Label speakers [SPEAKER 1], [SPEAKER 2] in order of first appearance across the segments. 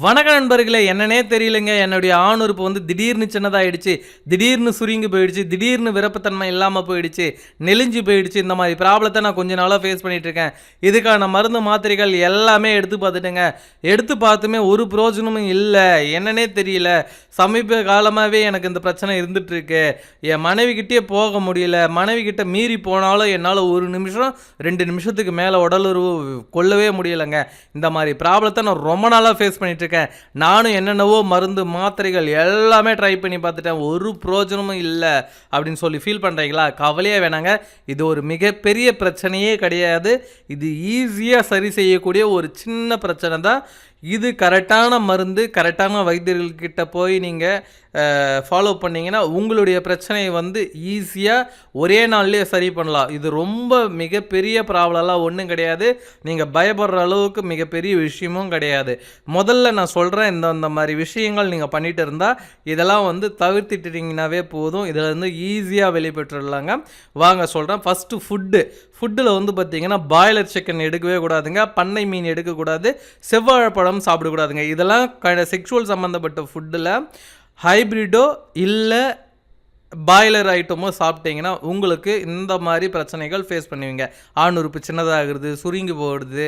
[SPEAKER 1] வணக்க நண்பர்களே என்னன்னே தெரியலங்க. என்னுடைய ஆணுறுப்பு வந்து திடீர்னு சின்னதாகிடுச்சு திடீர்னு சுருங்கி போயிடுச்சு திடீர்னு விருப்பத்தன்மை இல்லாமல் போயிடுச்சு நெலிஞ்சு போயிடுச்சு இந்த மாதிரி ப்ராப்ளத்தை நான் கொஞ்ச நாளாக ஃபேஸ் பண்ணிகிட்ருக்கேன் இருக்கேன். இதுக்கான மருந்து மாத்திரைகள் எல்லாமே எடுத்து பார்த்துட்டேங்க. எடுத்து பார்த்துமே ஒரு பிரோஜனமும் இல்லை. என்னன்னே தெரியல. சமீப காலமாகவே எனக்கு இந்த பிரச்சனை இருந்துகிட்ருக்கு என் மனைவிக்கிட்டே போக முடியல. மனைவிக்கிட்ட மீறி போனாலும் என்னால் ஒரு நிமிஷம் ரெண்டு நிமிஷத்துக்கு மேலே உடலுறவு கொள்ளவே முடியலைங்க. இந்த மாதிரி ப்ராப்ளத்தை நான் ரொம்ப நாளாக ஃபேஸ் பண்ணிட்டு இருக்கேன் நானும் என்னென்னவோ மருந்து மாத்திரைகள் எல்லாமே ட்ரை பண்ணி பார்த்துட்டேன். ஒரு பிரோஜனமும் இல்லை அப்படின்னு சொல்லி ஃபீல் பண்ணுறீங்களா கவலையே வேணாங்க. இது ஒரு மிகப்பெரிய பிரச்சனையே கிடையாது. இது ஈஸியாக சரி செய்யக்கூடிய ஒரு சின்ன பிரச்சனை தான். இது கரெக்டான மருந்து கரெக்டான வைத்தியர்கள்கிட்ட போய் நீங்கள் ஃபாலோ பண்ணிங்கன்னா உங்களுடைய பிரச்சனையை வந்து ஈஸியாக ஒரே நாள்லேயே சரி பண்ணலாம். இது ரொம்ப மிகப்பெரிய ப்ராப்ளம்லாம் ஒன்றும் கிடையாது. நீங்கள் பயப்படுற அளவுக்கு மிகப்பெரிய விஷயமும் கிடையாது. முதல்ல நான் சொல்கிறேன் இந்த இந்த மாதிரி விஷயங்கள் நீங்கள் பண்ணிட்டு இருந்தால் இதெல்லாம் வந்து தவிர்த்துட்டீங்கன்னாவே போதும். இதில் இருந்து ஈஸியாக வெளிப்பட்டுடலாங்க. வாங்க சொல்கிறேன் ஃபஸ்ட்டு ஃபுட்டு ஃபுட்டில் வந்து பார்த்தீங்கன்னா பாய்லர் சிக்கன் எடுக்கவே கூடாதுங்க. பண்ணை மீன் எடுக்கக்கூடாது. செவ்வாழைப்பழம் சாப்பிடக்கூடாதுங்க. இதெல்லாம் க செக்ஷுவல் சம்மந்தப்பட்ட ஃபுட்டில் ஹைப்ரிடோ இல்லை பாய்லர் ஐட்டமும் சாப்பிட்டீங்கன்னா உங்களுக்கு இந்த மாதிரி பிரச்சனைகள் ஃபேஸ் பண்ணுவீங்க. ஆண் உறுப்பு சின்னதாகிறது சுருங்கி போகிறது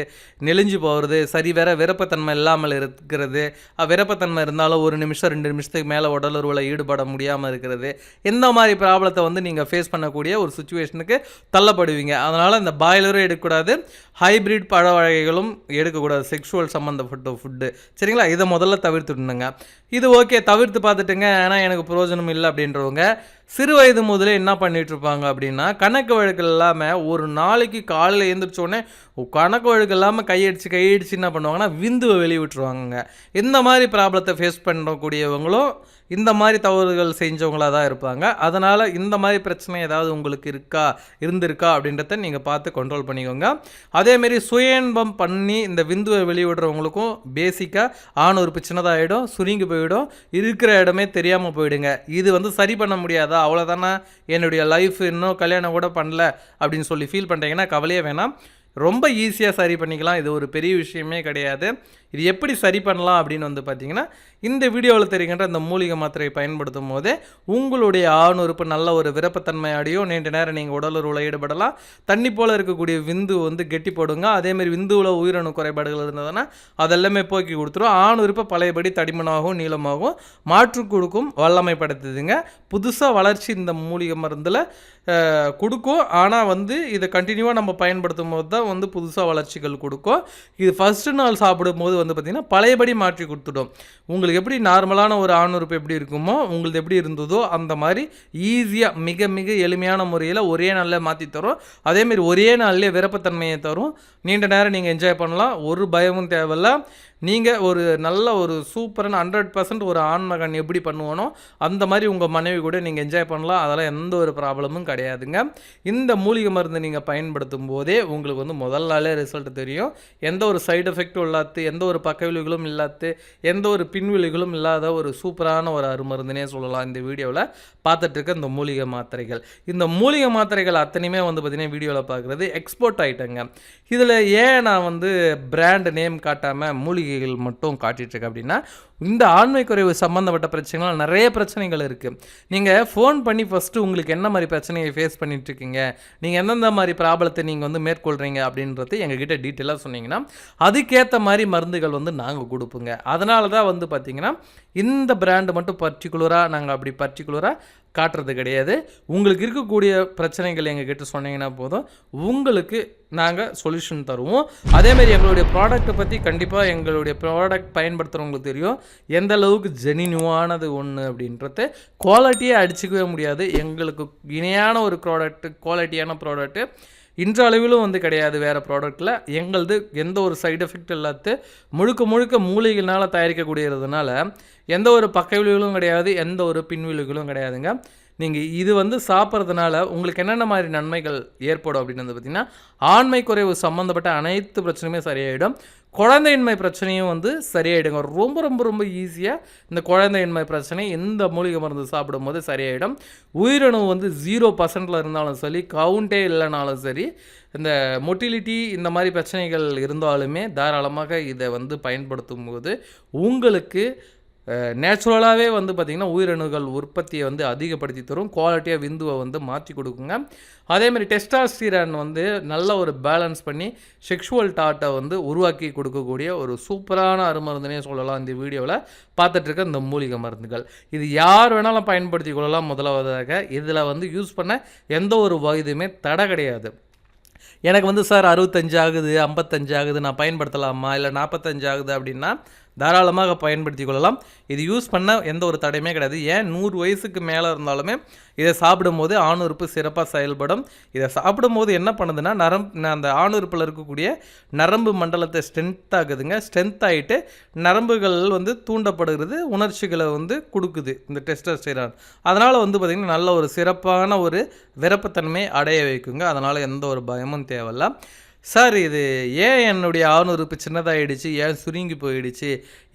[SPEAKER 1] நெளிஞ்சு போகிறது சரி வேற விருப்பத்தன்மை இல்லாமல் இருக்கிறது. விரப்பத்தன்மை விருப்பத்தன்மை இருந்தாலும் ஒரு நிமிஷம் ரெண்டு நிமிஷத்துக்கு மேலே உடலுறவில் ஈடுபட முடியாமல் இருக்கிறது. இந்த மாதிரி ப்ராப்ளத்தை வந்து நீங்கள் ஃபேஸ் பண்ணக்கூடிய ஒரு சுச்சுவேஷனுக்கு தள்ளப்படுவீங்க. அதனால் இந்த பாய்லரும் எடுக்கக்கூடாது. ஹைப்ரிட் பழ வகைகளும் எடுக்கக்கூடாது. செக்ஷுவல் சம்மந்தப்பட்ட ஃபுட்டு சரிங்களா? இதை முதல்ல தவிர்த்துடணுங்க. இது ஓகே தவிர்த்து பார்த்துட்டுங்க. ஏன்னா எனக்கு பிரயோஜனம் இல்லை அப்படின்றவங்க சிறு வயது முதலே என்ன பண்ணிகிட்ருப்பாங்க இருப்பாங்க அப்படின்னா கணக்கு வழக்கு இல்லாமல் ஒரு நாளைக்கு காலையில் எழுந்திரிச்சோடனே கணக்கு வழக்கு இல்லாமல் கையடிச்சு கையடிச்சு என்ன பண்ணுவாங்கன்னா விந்துவை வெளியே விட்டுருவாங்க இந்த மாதிரி ப்ராப்ளத்தை ஃபேஸ் பண்ணக்கூடியவங்களும் இந்த மாதிரி தவறுகள் செஞ்சவங்களாக தான் இருப்பாங்க. அதனால் இந்த மாதிரி பிரச்சனை ஏதாவது உங்களுக்கு இருக்கா இருந்திருக்கா அப்படின்றத நீங்கள் பார்த்து கண்ட்ரோல் பண்ணிக்கோங்க. அதேமாரி சுயன்பம் பண்ணி இந்த விந்துவை வெளியிடுறவங்களுக்கும் பேசிக்காக ஆண் உறுப்பு சின்னதாகிடும் சுருங்கி போயிடும் இருக்கிற இடமே தெரியாமல் போயிடுங்க. இது வந்து சரி பண்ண முடியாதா அவ்வளோதானே என்னுடைய லைஃப் இன்னும் கல்யாணம் கூட பண்ணல அப்படின்னு சொல்லி ஃபீல் பண்ணுறீங்கன்னா கவலையே வேணாம். ரொம்ப ஈஸியாக சரி பண்ணிக்கலாம். இது ஒரு பெரிய விஷயமே கிடையாது. இது எப்படி சரி பண்ணலாம் அப்படின்னு வந்து பார்த்தீங்கன்னா இந்த வீடியோவில் தெரிகின்ற இந்த மூலிகை மாத்திரையை பயன்படுத்தும் போது உங்களுடைய ஆணுறுப்பு நல்ல ஒரு விருப்பத்தன்மையாடியும் நீண்ட நேரம் நீங்கள் உடலுறவில் ஈடுபடலாம். தண்ணி போல் இருக்கக்கூடிய விந்து வந்து கெட்டி போடுங்க. அதேமாரி விந்துவில் உயிரணு குறைபாடுகள் இருந்ததுன்னா அதெல்லாமே போக்கி கொடுத்துரும். ஆணுறுப்பை பழையபடி தடிமனாகவும் நீளமாகவும் மாற்று கொடுக்கும் வல்லமை படுத்துதுங்க புதுசாக வளர்ச்சி இந்த மூலிகை மருந்தில் கொடுக்கும். ஆனால் வந்து இதை கண்டினியூவாக நம்ம பயன்படுத்தும் போது தான் வந்து புதுசாக வளர்ச்சிகள் கொடுக்கும். இது ஃபஸ்ட்டு நாள் சாப்பிடும் போது வந்து பார்த்திங்கன்னா பழையபடி மாற்றி கொடுத்துடும். உங்களுக்கு எப்படி நார்மலான ஒரு ஆணுறுப்பு எப்படி இருக்குமோ உங்களுக்கு எப்படி இருந்ததோ அந்த மாதிரி ஈஸியாக மிக மிக எளிமையான முறையில் ஒரே நாளில் மாற்றி தரும். அதேமாரி ஒரே நாள்லேயே விருப்பத்தன்மையை தரும். நீண்ட நேரம் நீங்கள் என்ஜாய் பண்ணலாம். ஒரு பயமும் தேவையில்ல. நீங்கள் ஒரு நல்ல ஒரு சூப்பரான ஹண்ட்ரட் பர்சன்ட் ஒரு ஆண்மகன் எப்படி பண்ணுவானோ அந்த மாதிரி உங்கள் மனைவி கூட நீங்கள் என்ஜாய் பண்ணலாம். அதெல்லாம் எந்த ஒரு ப்ராப்ளமும் கிடையாதுங்க. இந்த மூலிகை மருந்து நீங்கள் பயன்படுத்தும் போதே உங்களுக்கு வந்து முதல் நாளே ரிசல்ட் தெரியும். எந்த ஒரு சைடு எஃபெக்ட்டும் இல்லாது எந்த ஒரு பக்க பக்கவிளைவுகளும் இல்லாது எந்த ஒரு பின்விளைவுகளும் இல்லாத ஒரு சூப்பரான ஒரு அருமருந்துனே சொல்லலாம் இந்த வீடியோவில். பார்த்துட்டு இருக்க இந்த மூலிகை மாத்திரைகள். இந்த மூலிகை மாத்திரைகள் அத்தனையுமே வந்து பார்த்திங்கன்னா வீடியோவில் பார்க்குறது எக்ஸ்போர்ட் ஆகிட்டேங்க இதில் ஏன் நான் வந்து பிராண்ட் நேம் காட்டாமல் மூலிகைகள் மட்டும் காட்டிகிட்ருக்கேன் இருக்கேன் அப்படின்னா இந்த ஆண்மை குறைவு சம்மந்தப்பட்ட பிரச்சனைகள் நிறைய பிரச்சனைகள் இருக்குது நீங்கள் ஃபோன் பண்ணி ஃபஸ்ட்டு உங்களுக்கு என்ன மாதிரி பிரச்சனையை ஃபேஸ் பண்ணிகிட்ருக்கீங்க நீங்கள் எந்தெந்த மாதிரி ப்ராப்ளத்தை நீங்கள் வந்து மேற்கொள்கிறீங்க அப்படின்றது எங்ககிட்ட டீட்டெயிலாக சொன்னீங்கன்னா அதுக்கேற்ற மாதிரி மருந்துகள் வந்து நாங்கள் கொடுப்போங்க. அதனால தான் வந்து பார்த்திங்கன்னா இந்த பிராண்டு மட்டும் பர்டிகுலராக நாங்கள் அப்படி பர்டிகுலராக காட்டுறது கிடையாது. உங்களுக்கு இருக்கக்கூடிய பிரச்சனைகள் எங்ககிட்ட சொன்னீங்கன்னா போதும். உங்களுக்கு நாங்கள் சொல்யூஷன் தருவோம். அதேமாரி எங்களுடைய ப்ராடக்ட்டை பற்றி கண்டிப்பாக எங்களுடைய ப்ராடக்ட் பயன்படுத்துகிறவங்களுக்கு தெரியும். எந்த அளவுக்கு ஜெனினியூவானது ஒன்று அப்படின்றது குவாலிட்டியே அடிச்சுக்கவே முடியாது. எங்களுக்கு இணையான ஒரு ப்ராடக்ட்டு குவாலிட்டியான ப்ராடக்ட்டு இன்றளவிலும் வந்து கிடையாது வேறு ப்ராடக்ட்டில் எங்களது எந்த ஒரு சைடு எஃபெக்ட் இல்லாத முழுக்க முழுக்க மூலிகைகளால் தயாரிக்கக்கூடியதுனால எந்த ஒரு பக்க விளைவுகளும் கிடையாது எந்த ஒரு பின்விளைவுகளும் கிடையாதுங்க. நீங்கள் இது வந்து சாப்பிட்றதுனால உங்களுக்கு என்னென்ன மாதிரி நன்மைகள் ஏற்படும் அப்படின்னு வந்து பார்த்திங்கன்னா ஆண்மை குறைவு சம்மந்தப்பட்ட அனைத்து பிரச்சனையுமே சரியாயிடும். குழந்தையின்மை பிரச்சனையும் வந்து சரியாயிடுங்க. ரொம்ப ரொம்ப ரொம்ப ஈஸியாக இந்த குழந்தையின்மை பிரச்சனை எந்த மூலிகை மருந்து சாப்பிடும்போது சரியாயிடும். உயிரணு வந்து ஜீரோ பர்சன்டில் இருந்தாலும் சரி கவுண்டே இல்லைனாலும் சரி இந்த மொட்டிலிட்டி இந்த மாதிரி பிரச்சனைகள் இருந்தாலுமே தாராளமாக இதை வந்து பயன்படுத்தும் போது உங்களுக்கு நேச்சுரலாகவே வந்து பார்த்திங்கன்னா உயிரணுகள் உற்பத்தியை வந்து அதிகப்படுத்தி தரும். குவாலிட்டியாக விந்துவை வந்து மாற்றி கொடுக்குங்க. அதேமாதிரி டெஸ்டாஸ்டிரான் வந்து நல்ல ஒரு பேலன்ஸ் பண்ணி செக்ஷுவல் டாட்டை வந்து உருவாக்கி கொடுக்கக்கூடிய ஒரு சூப்பரான அருமருந்துனே சொல்லலாம் இந்த வீடியோவில் பார்த்துட்ருக்க இந்த மூலிகை மருந்துகள். இது யார் வேணாலும் பயன்படுத்தி கொள்ளலாம் முதலாவதாக. இதில் வந்து யூஸ் பண்ண எந்த ஒரு வயதுமே தடை கிடையாது. எனக்கு வந்து சார் அறுபத்தஞ்சு ஆகுது ஐம்பத்தஞ்சு ஆகுது நான் பயன்படுத்தலாமா? இல்லை நாற்பத்தஞ்சு ஆகுது அப்படின்னா தாராளமாக பயன்படுத்தி கொள்ளலாம். இது யூஸ் பண்ண எந்த ஒரு தடையுமே கிடையாது. ஏன்? நூறு வயசுக்கு மேலே இருந்தாலுமே இதை சாப்பிடும்போது ஆணுறுப்பு சிறப்பாக செயல்படும். இதை சாப்பிடும்போது என்ன பண்ணுதுன்னா நரம் அந்த ஆணுறுப்பில் இருக்கக்கூடிய நரம்பு மண்டலத்தை ஸ்ட்ரென்த் ஆகுதுங்க. ஸ்ட்ரென்த் ஆகிட்டு நரம்புகள் வந்து தூண்டப்படுகிறது உணர்ச்சிகளை வந்து கொடுக்குது இந்த டெஸ்டஸ்டிரான். அதனால் வந்து பார்த்திங்கன்னா நல்ல ஒரு சிறப்பான ஒரு விரப்பத்தன்மை அடைய வைக்குங்க. அதனால் எந்த ஒரு பயமும் தேவையில்ல. சார் இது ஏன் என்னுடைய ஆணுறுப்பு சின்னதாகிடுச்சு ஏன் சுருங்கி போயிடுச்சு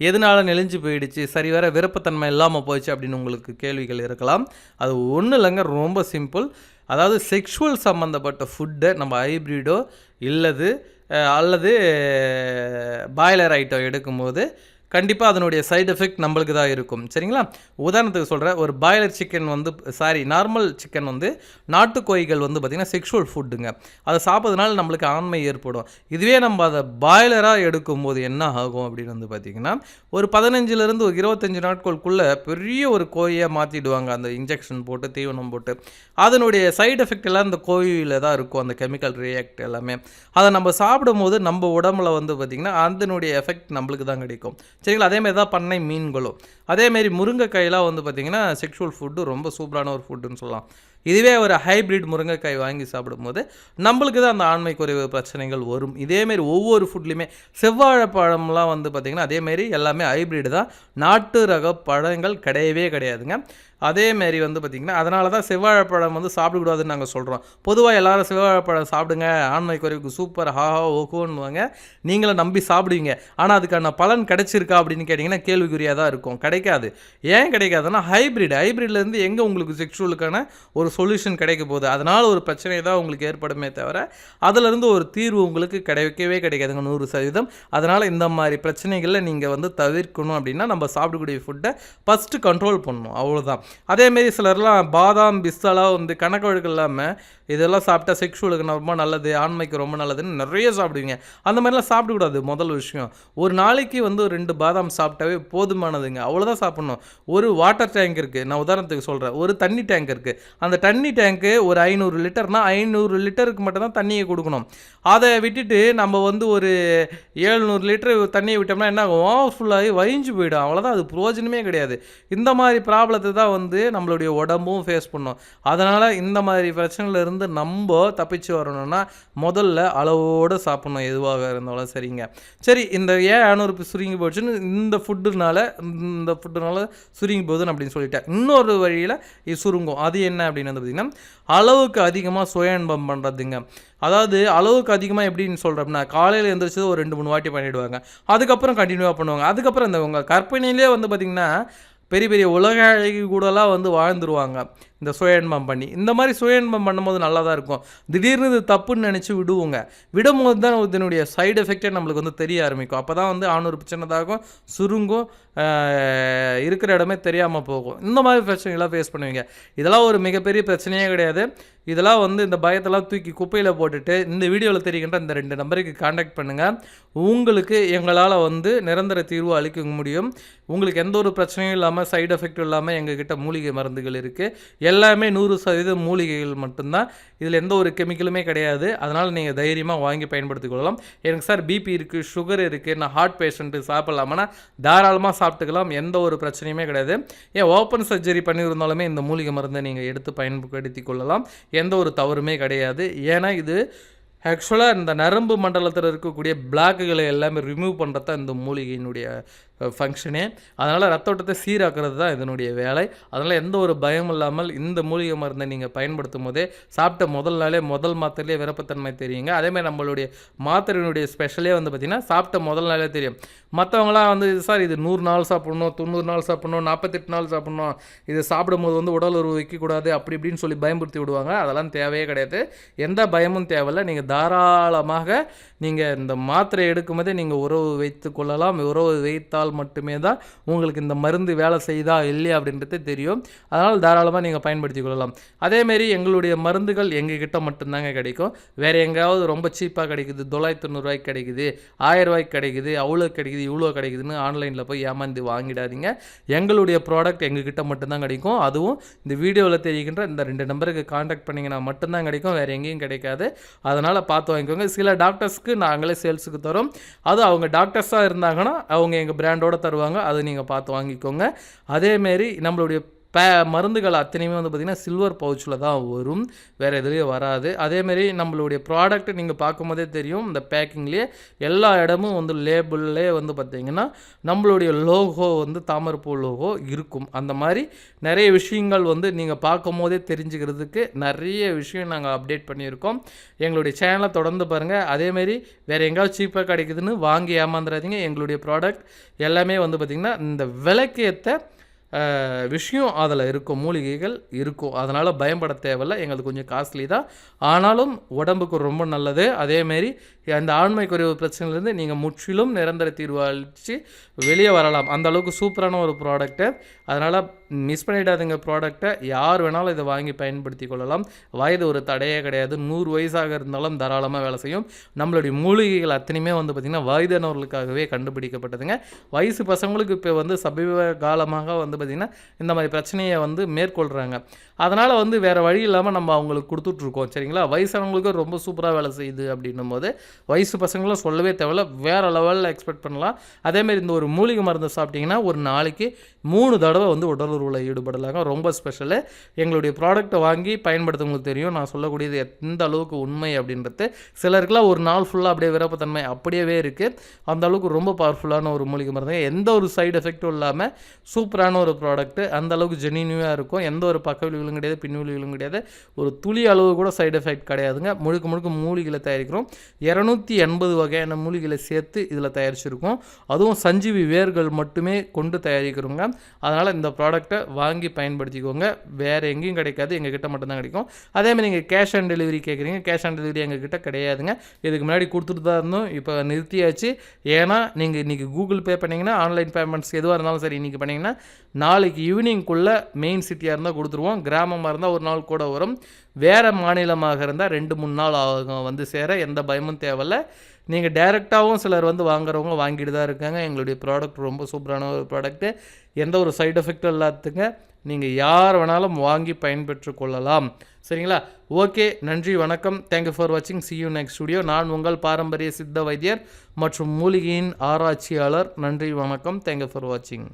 [SPEAKER 1] எதனால் நெளிஞ்சு போயிடுச்சு சரி வர விருப்பத்தன்மை இல்லாமல் போயிடுச்சு அப்படின்னு உங்களுக்கு கேள்விகள் இருக்கலாம். அது ஒன்றும் இல்லைங்க ரொம்ப சிம்பிள். அதாவது செக்ஷுவல் சம்மந்தப்பட்ட ஃபுட்டை நம்ம ஹைப்ரிடோ இல்லது அல்லது பாய்லர் ஐட்டம் எடுக்கும்போது கண்டிப்பாக அதனுடைய சைடு எஃபெக்ட் நம்மளுக்கு தான் இருக்கும். சரிங்களா? உதாரணத்துக்கு சொல்கிறேன் ஒரு பாய்லர் சிக்கன் வந்து சாரி நார்மல் சிக்கன் வந்து நாட்டுக்கோய்கள் வந்து பார்த்திங்கன்னா செக்ஷுவல் ஃபுட்டுங்க அதை சாப்பிட்றதுனால நம்மளுக்கு ஆண்மை ஏற்படும். இதுவே நம்ம அதை பாய்லராக எடுக்கும்போது என்ன ஆகும் அப்படின்னு வந்து பார்த்திங்கன்னா ஒரு பதினஞ்சுலேருந்து ஒரு இருபத்தஞ்சி நாட்களுக்குள்ளே பெரிய ஒரு கோயை மாற்றிடுவாங்க அந்த இன்ஜெக்ஷன் போட்டு தீவனம் போட்டு. அதனுடைய சைடு எஃபெக்ட் எல்லாம் இந்த கோயிலில் தான் இருக்கும். அந்த கெமிக்கல் ரியாக்ட் எல்லாமே. அதை நம்ம சாப்பிடும்போது நம்ம உடம்புல வந்து பார்த்திங்கன்னா அதனுடைய எஃபெக்ட் நம்மளுக்கு தான் கிடைக்கும். சரிங்களா? அதேமாதிரி தான் பண்ணை மீன்களும். அதேமாரி முருங்கைக்காயெலாம் வந்து பார்த்திங்கன்னா செக்ஷுவல் ஃபுட்டு ரொம்ப சூப்பரான ஒரு ஃபுட்டுன்னு சொல்லலாம். இதுவே ஒரு ஹைப்ரிட் முருங்கைக்காய் வாங்கி சாப்பிடும்போது நம்மளுக்கு தான் அந்த ஆண்மை குறைவு பிரச்சனைகள் வரும். இதேமாரி ஒவ்வொரு ஃபுட்லேயுமே செவ்வாழைப்பழம்லாம் வந்து பார்த்திங்கன்னா அதேமாரி எல்லாமே ஹைப்ரிடு தான். நாட்டு ரக பழங்கள் கிடையவே கிடையாதுங்க. அதேமாரி வந்து பார்த்திங்கன்னா அதனால தான் செவ்வாழைப்பழம் வந்து சாப்பிடக்கூடாதுன்னு நாங்கள் சொல்கிறோம் பொதுவாக எல்லோரும் செவ்வாழைப்பழம் சாப்பிடுங்க ஆண்மை குறைவுக்கு சூப்பர் ஹாஹா ஓகோன்னுவாங்க நீங்களும் நம்பி சாப்பிடுவீங்க. ஆனால் அதுக்கான பலன் கிடைச்சிருக்கா அப்படின்னு கேட்டிங்கன்னா கேள்விக்குறியாக தான் இருக்கும். கிடைக்காது. ஏன் கிடைக்காதுன்னா ஹைப்ரிட் ஹைப்ரிட்லேருந்து எங்கே உங்களுக்கு செக்ஷுவலுக்கான ஒரு சொல்யூஷன் கிடைக்க போகுது? அதனால் ஒரு பிரச்சனை தான் உங்களுக்கு ஏற்படுமே தவிர அதிலிருந்து ஒரு தீர்வு உங்களுக்கு கிடைக்கவே கிடைக்காதுங்க நூறு சதவீதம். அதனால் இந்த மாதிரி பிரச்சனைகளில் நீங்கள் வந்து தவிர்க்கணும் அப்படின்னா நம்ம சாப்பிடக்கூடிய ஃபுட்டை ஃபஸ்ட்டு கண்ட்ரோல் பண்ணணும். அவ்வளோதான் அதேமாரி சிலர்லாம் பாதாம் பிஸ்தாலாம் வந்து கணக்கு வழக்கு இல்லாமல் இதெல்லாம் சாப்பிட்டா செக்ஷுவலுக்கு ரொம்ப நல்லது ஆண்மைக்கு ரொம்ப நல்லதுன்னு நிறைய சாப்பிடுவீங்க. அந்த மாதிரிலாம் சாப்பிடக்கூடாது முதல் விஷயம். ஒரு நாளைக்கு வந்து ஒரு ரெண்டு பாதாம் சாப்பிட்டாவே போதுமானதுங்க. அவ்வளோதான் சாப்பிட்ணும். ஒரு வாட்டர் டேங்க் இருக்குது நான் உதாரணத்துக்கு சொல்கிறேன் ஒரு தண்ணி டேங்க் இருக்குது அந்த தண்ணி டேங்க்கு ஒரு ஐநூறு லிட்டர்னால் ஐநூறு லிட்டருக்கு மட்டும்தான் தண்ணியை கொடுக்கணும். அதை விட்டுட்டு நம்ம வந்து ஒரு ஏழ்நூறு லிட்டர் தண்ணியை விட்டோம்னா என்ன ஆகும் ஃபுல்லாகி வழிஞ்சு போயிடும். அவ்வளோதான் அது பிரயோஜனமே கிடையாது. இந்த மாதிரி ப்ராப்ளத்தை தான் வந்து நம்மளுடைய உடம்பும் ஃபேஸ் பண்ணும். அதனால் இந்த மாதிரி பிரச்சனையிலேருந்து இருந்து நம்ம தப்பிச்சு வரணும்னா முதல்ல அளவோடு சாப்பிட்ணும் எதுவாக இருந்தாலும் சரிங்க. சரி இந்த ஏன் இரநூறு சுருங்கி போச்சுன்னு இந்த ஃபுட்டுனால இந்த ஃபுட்டுனால சுருங்கி போகுதுன்னு அப்படின்னு சொல்லிட்டேன். இன்னொரு வழியில் சுருங்கும். அது என்ன அப்படின்னு வந்து பார்த்திங்கன்னா அளவுக்கு அதிகமாக சுய இன்பம் பண்ணுறதுங்க அதாவது அளவுக்கு அதிகமாக எப்படின்னு சொல்கிறோம்னா காலையில் எழுந்திரிச்சது ஒரு ரெண்டு மூணு வாட்டி பண்ணிவிடுவாங்க அதுக்கப்புறம் கண்டினியூவாக பண்ணுவாங்க. அதுக்கப்புறம் இந்த உங்கள் கற்பனையிலே வந்து பார்த்திங்கன்னா பெரிய பெரிய உலக அழகி கூடலாம் வந்து வாழ்ந்துருவாங்க. இந்த சுயன்பம் பண்ணி. இந்த மாதிரி சுயன்பம் பண்ணும்போது நல்லா தான் இருக்கும். திடீர்னு இது தப்புன்னு நினச்சி விடுவோங்க. விடும்போது தான் இதனுடைய சைடு எஃபெக்டே நம்மளுக்கு வந்து தெரிய ஆரம்பிக்கும். அப்போ தான் வந்து ஆணூறு சின்னதாகும் சுருங்கும் இருக்கிற இடமே தெரியாமல் போகும். இந்த மாதிரி பிரச்சனைகள்லாம் ஃபேஸ் பண்ணுவீங்க. இதெல்லாம் ஒரு மிகப்பெரிய பிரச்சனையே கிடையாது. இதெல்லாம் வந்து இந்த பயத்தெல்லாம் தூக்கி குப்பையில் போட்டுட்டு இந்த வீடியோவில் தெரிகின்ற இந்த ரெண்டு நம்பருக்கு காண்டாக்ட் பண்ணுங்கள் உங்களுக்கு எங்களால் வந்து நிரந்தர தீர்வு அளிக்க முடியும். உங்களுக்கு எந்த ஒரு பிரச்சனையும் இல்லாமல் சைடு எஃபெக்டும் இல்லாமல் எங்ககிட்ட மூலிகை மருந்துகள் இருக்குது எல்லாமே நூறு சதவீதம் மூலிகைகள் மட்டும்தான். இதில் எந்த ஒரு கெமிக்கலுமே கிடையாது. அதனால் நீங்கள் தைரியமாக வாங்கி பயன்படுத்திக் கொள்ளலாம். எனக்கு சார் பிபி இருக்குது சுகர் இருக்குது நான் ஹார்ட் பேஷண்ட்டு சாப்பிட்லாமனா தாராளமாக சாப்பிட்டுக்கலாம் எந்த ஒரு பிரச்சனையுமே கிடையாது. ஏன் ஓப்பன் சர்ஜரி பண்ணியிருந்தாலுமே இந்த மூலிகை மருந்தை நீங்கள் எடுத்து பயன்படுத்தி கொள்ளலாம். எந்த ஒரு தவறுமே கிடையாது. ஏன்னா இது ஆக்சுவலாக இந்த நரம்பு மண்டலத்தில் இருக்கக்கூடிய பிளாக்குகளை எல்லாமே ரிமூவ் பண்ணுறது தான் இந்த மூலிகையினுடைய ஃபங்க்ஷனே அதனால் ரத்த ஓட்டத்தை சீராக்கிறது தான் இதனுடைய வேலை. அதனால் எந்த ஒரு பயமும் இல்லாமல் இந்த மூலிகை மருந்தை நீங்கள் பயன்படுத்தும் போதே சாப்பிட்ட முதல் நாளே முதல் மாத்திரையிலே விருப்பத்தன்மை தெரியுங்க. அதேமாதிரி நம்மளுடைய மாத்திரையினுடைய ஸ்பெஷலே வந்து பார்த்திங்கன்னா சாப்பிட்ட முதல் நாளே தெரியும். மற்றவங்களாம் வந்து சார் இது நூறு நாள் சாப்பிட்ணும் தொண்ணூறு நாள் சாப்பிட்ணும் நாற்பத்தெட்டு நாள் சாப்பிட்ணும். இது சாப்பிடும்போது வந்து உடல் உருவ வைக்கக்கூடாது அப்படி இப்படின்னு சொல்லி பயன்படுத்தி விடுவாங்க. அதெல்லாம் தேவையே கிடையாது. எந்த பயமும் தேவையில்லை. நீங்கள் தாராளமாக நீங்கள் இந்த மாத்திரை எடுக்கும்போதே நீங்கள் உறவு வைத்து கொள்ளலாம். உறவு வைத்தால் மட்டுமே தான் உங்களுக்கு இந்த மருந்து வேலை செய்தா இல்லையா அப்படின்றது தெரியும். அதனால் தாராளமாக நீங்கள் பயன்படுத்தி கொள்ளலாம். அதேமாரி எங்களுடைய மருந்துகள் எங்ககிட்ட மட்டும்தாங்க கிடைக்கும். வேறு எங்கேயாவது ரொம்ப சீப்பாக கிடைக்குது. தொள்ளாயிரத்தி தொண்ணூறுரூவாய்க்கு கிடைக்குது. ஆயிரம் ரூபாய்க்கு கிடைக்குது. அவ்வளோ கிடைக்குது. இவ்வளோ கிடைக்குதுன்னு ஆன்லைனில் போய் ஏமாந்து வாங்கிடாதீங்க. எங்களுடைய ப்ராடக்ட் எங்ககிட்ட மட்டும்தான் கிடைக்கும். அதுவும் இந்த வீடியோவில் தெரிகின்ற இந்த ரெண்டு நம்பருக்கு காண்டாக்ட் பண்ணிங்கன்னா மட்டும்தான் கிடைக்கும். வேறு எங்கேயும் கிடைக்காது. அதனால் பார்த்து வாங்கிக்கோங்க. சில டாக்டர்ஸ்க்கு நாங்களே சேல்ஸுக்கு தரோம். அது அவங்க டாக்டர்ஸாக இருந்தாங்கன்னா அவங்க எங்கள் பிராண்டோட தருவாங்க. அதை நீங்கள் பார்த்து வாங்கிக்கோங்க. அதேமாரி நம்மளுடைய பே மருந்துகள் அத்தனையுமே வந்து பார்த்திங்கன்னா சில்வர் பவுச்சில் தான் வரும். வேறு எதுலேயும் வராது. அதேமாரி நம்மளுடைய ப்ராடக்ட்டு நீங்கள் பார்க்கும்போதே தெரியும் இந்த பேக்கிங்லேயே எல்லா இடமும் வந்து லேபிள்லே வந்து பார்த்திங்கன்னா நம்மளுடைய லோகோ வந்து தாமரைப்பூ லோகோ இருக்கும். அந்த மாதிரி நிறைய விஷயங்கள் வந்து நீங்கள் பார்க்கும் போதே தெரிஞ்சுக்கிறதுக்கு நிறைய விஷயம் நாங்கள் அப்டேட் பண்ணியிருக்கோம். எங்களுடைய சேனலை தொடர்ந்து பாருங்கள் அதேமாரி வேறு எங்கேயாவது சீப்பாக கிடைக்குதுன்னு வாங்கி ஏமாந்துடாதீங்க எங்களுடைய ப்ராடக்ட் எல்லாமே வந்து பார்த்திங்கன்னா இந்த விளக்கியத்தை விஷயம் அதில் இருக்கும் மூலிகைகள் இருக்கும். அதனால் பயம்பட தேவையில்ல எங்களுக்கு கொஞ்சம் காஸ்ட்லி தான். ஆனாலும் உடம்புக்கு ரொம்ப நல்லது. அதேமாரி அந்த ஆண்மை குறைவு பிரச்சனையிலேருந்து நீங்கள் முற்றிலும் நிரந்தர தீர்வளித்து வெளியே வரலாம். அந்த அளவுக்கு சூப்பரான ஒரு ப்ராடக்ட்டு அதனால் மிஸ் பண்ணிடாதீங்க ப்ராடக்ட்டை யார் வேணாலும் இதை வாங்கி பயன்படுத்தி கொள்ளலாம். வயது ஒரு தடையே கிடையாது. நூறு வயசாக இருந்தாலும் தாராளமாக வேலை செய்யும். நம்மளுடைய மூலிகைகள் அத்தனையுமே வந்து பார்த்திங்கன்னா வயதானவர்களுக்காகவே கண்டுபிடிக்கப்பட்டதுங்க. வயசு பசங்களுக்கு இப்போ வந்து சமீப காலமாக வந்து பார்த்திங்கன்னா இந்த மாதிரி பிரச்சனையை வந்து மேற்கொள்கிறாங்க அதனால் வந்து வேறு வழி இல்லாமல் நம்ம அவங்களுக்கு கொடுத்துட்ருக்கோம் சரிங்களா? வயசானவங்களுக்கு ரொம்ப சூப்பராக வேலை செய்யுது அப்படின்னும் போது வயசு பசங்களும் சொல்லவே தேவையில்ல. வேறு லெவலில் எக்ஸ்பெக்ட் பண்ணலாம். அதேமாரி இந்த ஒரு மூலிகை மருந்து சாப்பிட்டிங்கன்னா ஒரு நாளைக்கு மூணு தடவை வந்து உடலுறவில் ஈடுபடலாங்க. ரொம்ப ஸ்பெஷலு. எங்களுடைய ப்ராடக்ட்டை வாங்கி பயன்படுத்தவங்களுக்கு தெரியும். நான் சொல்லக்கூடியது எந்த அளவுக்கு உண்மை அப்படின்றது. சிலருக்குலாம் ஒரு நாள் ஃபுல்லாக அப்படியே விருப்பத்தன்மை அப்படியே இருக்குது அந்த அளவுக்கு ரொம்ப பவர்ஃபுல்லான ஒரு மூலிகை மருந்து எந்த ஒரு சைடு எஃபெக்ட்டும் இல்லாமல் சூப்பரான ஒரு ப்ராடக்ட்டு அந்த அளவுக்கு ஜெனினியூவாக இருக்கும். எந்த ஒரு பக்க விளைவுகளும் கிடையாது பின் விளைவுகளும் கிடையாது. ஒரு துளி அளவு கூட சைடு எஃபெக்ட் கிடையாதுங்க. முழுக்க முழுக்க மூலிகளை தயாரிக்கிறோம். இரநூத்தி எண்பது வகையான மூலிகைகளை சேர்த்து இதில் தயாரிச்சிருக்கோம். அதுவும் சஞ்சீவி வேர்கள் மட்டுமே கொண்டு தயாரிக்கிறோங்க. அதனால் இந்த ப்ராடக்ட்டை வாங்கி பயன்படுத்திக்கோங்க. வேறு எங்கேயும் கிடைக்காது. எங்கள் கிட்ட மட்டும்தான் கிடைக்கும். அதேமாதிரி நீங்கள் கேஷ் ஆன் டெலிவரி கேட்குறீங்க கேஷ் ஆன் டெலிவரி எங்கள் கிட்ட கிடையாதுங்க. இதுக்கு முன்னாடி கொடுத்துட்டு தான் இருந்தோம். இப்போ நிறுத்தியாச்சு. ஏன்னா நீங்கள் இன்றைக்கி கூகுள் பே பண்ணிங்கன்னா ஆன்லைன் பேமெண்ட்ஸ் எதுவாக இருந்தாலும் சரி இன்றைக்கி பண்ணிங்கன்னா நாளைக்கு ஈவினிங்குள்ளே மெயின் சிட்டியாக இருந்தால் கொடுத்துருவோம். கிராமமாக இருந்தால் ஒரு நாள் கூட வரும். வேறு மாநிலமாக இருந்தால் ரெண்டு மூணு நாள் ஆகும் வந்து சேர. எந்த பயமும் தேவையில்ல. நீங்கள் டைரெக்டாகவும் சிலர் வந்து வாங்குறவங்க வாங்கிட்டு தான் இருக்காங்க. எங்களுடைய ப்ராடக்ட் ரொம்ப சூப்பரான ஒரு ப்ராடக்ட்டு எந்த ஒரு சைடு எஃபெக்டும் இல்லாததுங்க. நீங்கள் யார் வேணாலும் வாங்கி பயன்பெற்று கொள்ளலாம். சரிங்களா? ஓகே நன்றி வணக்கம். தேங்க்யூ ஃபார் வாட்சிங் சி யூ நெக்ஸ்ட் ஸ்டுடியோ நான் உங்கள் பாரம்பரிய சித்த வைத்தியர் மற்றும் மூலிகையின் ஆராய்ச்சியாளர். நன்றி வணக்கம். தேங்க்யூ ஃபார் வாட்சிங்